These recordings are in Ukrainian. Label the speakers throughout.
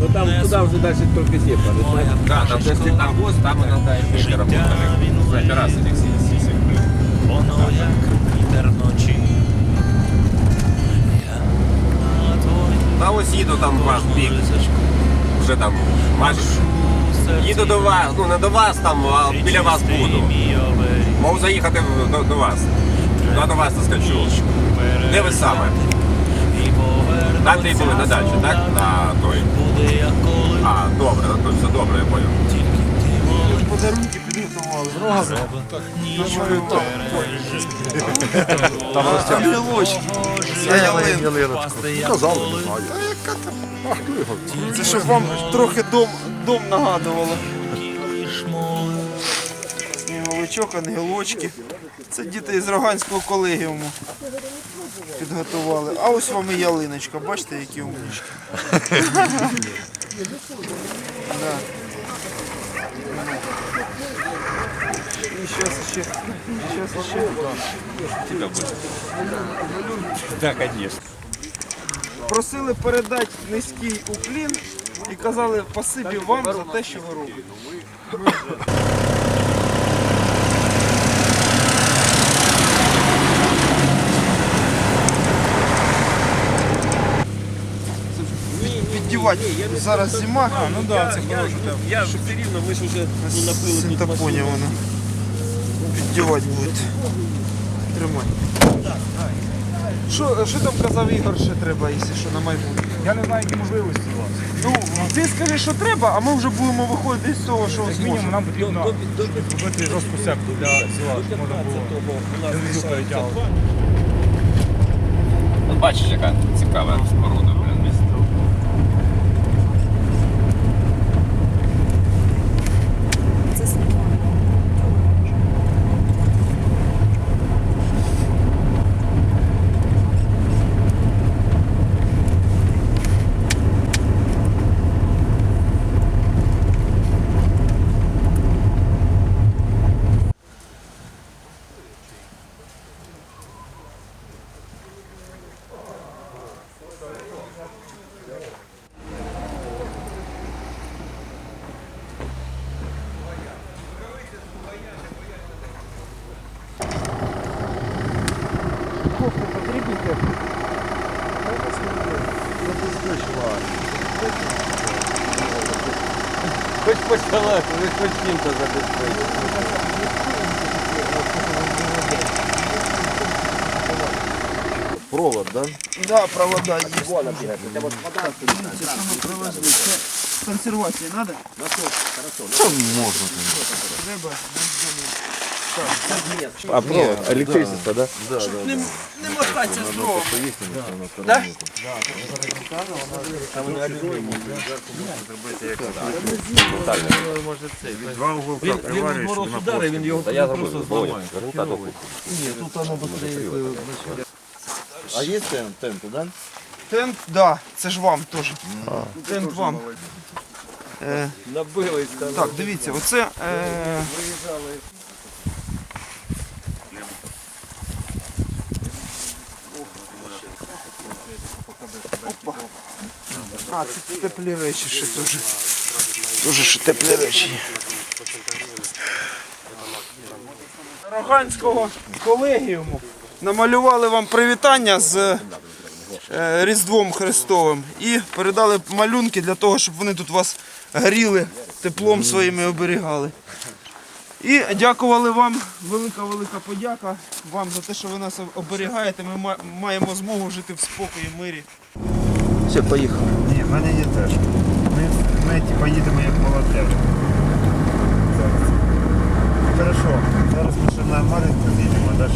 Speaker 1: Ну там туда уже дальше только сепа.
Speaker 2: Да, там де стекловоз, там иногда и работали. За раз Алексей Сисик.
Speaker 3: Воно як вітер ночі. Я
Speaker 2: Та ось їду там ваш бік, вже там майже. Їду до вас, ну не до вас там, а біля вас буду. Можу заїхати до, до вас. Ну, а до вас заскочу. Де ви саме? Там де й були на дачі, так? На той. А, добре, ну, то все добре, я понял.
Speaker 3: тільки ти.
Speaker 4: Подарунки підготували.
Speaker 3: Пережив.
Speaker 4: Там гілочки. Я ялинку.
Speaker 3: Пасти
Speaker 4: Казали, не знаю. А яка там? А хто його? Це щоб вам трохи дом, дом нагадувало.
Speaker 3: Лиш
Speaker 4: ангелочки. Це діти із Роганського колегіуму підготували. А ось вам і ялиночка, бачите, які умнички. Да. І зараз ще, зараз ще.
Speaker 2: Так, конечно.
Speaker 4: Просили передати низький уклін і казали спасибі вам за те, що ви робите. Піддівати зараз зима. А, ну
Speaker 1: Да, це хороше. Я все рівно, ми ж вже ну, напили тут
Speaker 4: Синтопоні воно. Піддівати будуть. Тримай. Що, що там казав Ігор, що треба, якщо що на майбутнє?
Speaker 5: Я не знаю, які можливості у вас.
Speaker 4: Ну, ти скажи, що треба, а ми вже будемо виходити з того, що
Speaker 5: Як
Speaker 4: зможемо.
Speaker 5: мінімум нам потрібно зробити жорстку сетку для села, щоб можна було землю перетягувати.
Speaker 2: От бачиш, яка цікава споруда,
Speaker 1: Хоч почала, хоч чим-то забезпечити.
Speaker 4: Провод, да? Да, провода є. Так, дивіться, що ми привезли. Це консервації треба?
Speaker 6: Що можна?
Speaker 4: Треба.
Speaker 1: А провод, електричество, да?
Speaker 4: Не, не мотатися з дрова.
Speaker 6: Два уголка приварюєш, нема
Speaker 1: удари, він його
Speaker 2: Та я зробив, Володя, результат охуй.
Speaker 6: А є тент, тенти, да?
Speaker 4: Тент, да, це ж вам теж. Тент вам.
Speaker 1: Набились там.
Speaker 4: так, дивіться, оце. Е, А, це теплі речі ще теж. Дуже ще теплі речі. Роганського колегіуму намалювали вам привітання з е, Різдвом Христовим і передали малюнки для того, щоб вони тут вас гріли, теплом своїм і оберігали. І дякували вам, велика велика подяка вам за те, що ви нас оберігаєте. Ми маємо змогу жити в спокої, мирі. Все, поїхали.
Speaker 6: Ні, в мене є теж. Ми, ми типа їдемо як волонтери. Зараз. Хорошо. Зараз ми ще на Маринку з'їдемо, а далі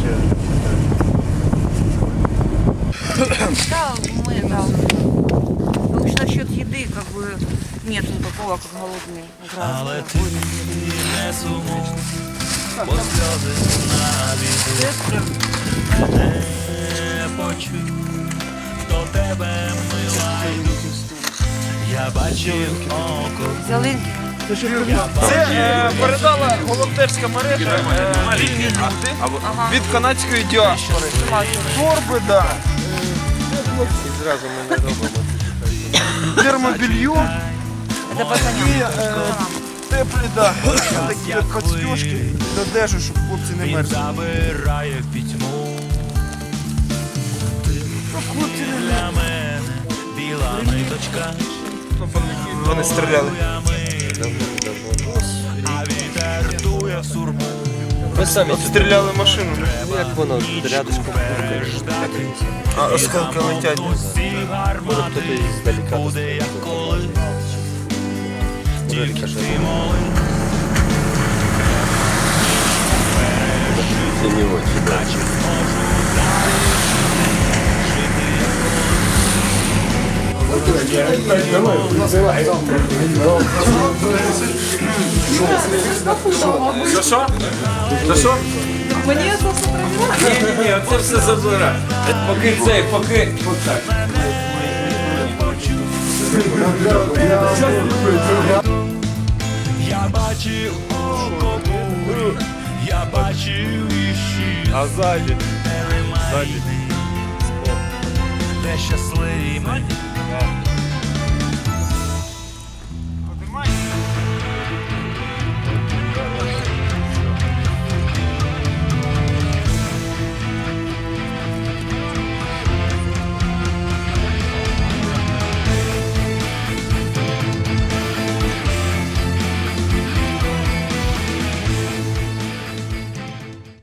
Speaker 7: Да, мы, да. Ну, уж насчет еды, как бы, нет никакого, как голодные.
Speaker 3: Але ти не сумуй, бо сльози навіть не почув, Тебе милає. Я бачив око,
Speaker 7: Ялинки.
Speaker 4: Це е, передала волонтерська мережа е, «Вільні люди» від канадської діаспори. Торби, да.
Speaker 1: І зразу ми не робимо.
Speaker 4: термобільйон.
Speaker 7: Для.
Speaker 4: І е, теплі, да, такі от подстюшки до одежі, щоб хлопці не
Speaker 2: Він
Speaker 4: мерзли.
Speaker 2: забирає в пітьму
Speaker 4: Щоб хлопці не
Speaker 2: для ниточка,
Speaker 4: Вони стріляли.
Speaker 2: а вітер дує в сурму.
Speaker 8: Самі
Speaker 4: стріляли машину.
Speaker 8: Ну, як воно рядочком куркає.
Speaker 4: А осколки летять.
Speaker 2: гармати
Speaker 8: Хтось здалека
Speaker 2: буде як колись. Тільки ти моли,
Speaker 1: За що? За що?
Speaker 7: Мені це все
Speaker 1: Ні, ні, ні, оце все забирай. Поки цей, поки. Так.
Speaker 2: Я бачив око бурі, я бачив іщі,
Speaker 9: А ззаді,
Speaker 2: немає де щасливі ми,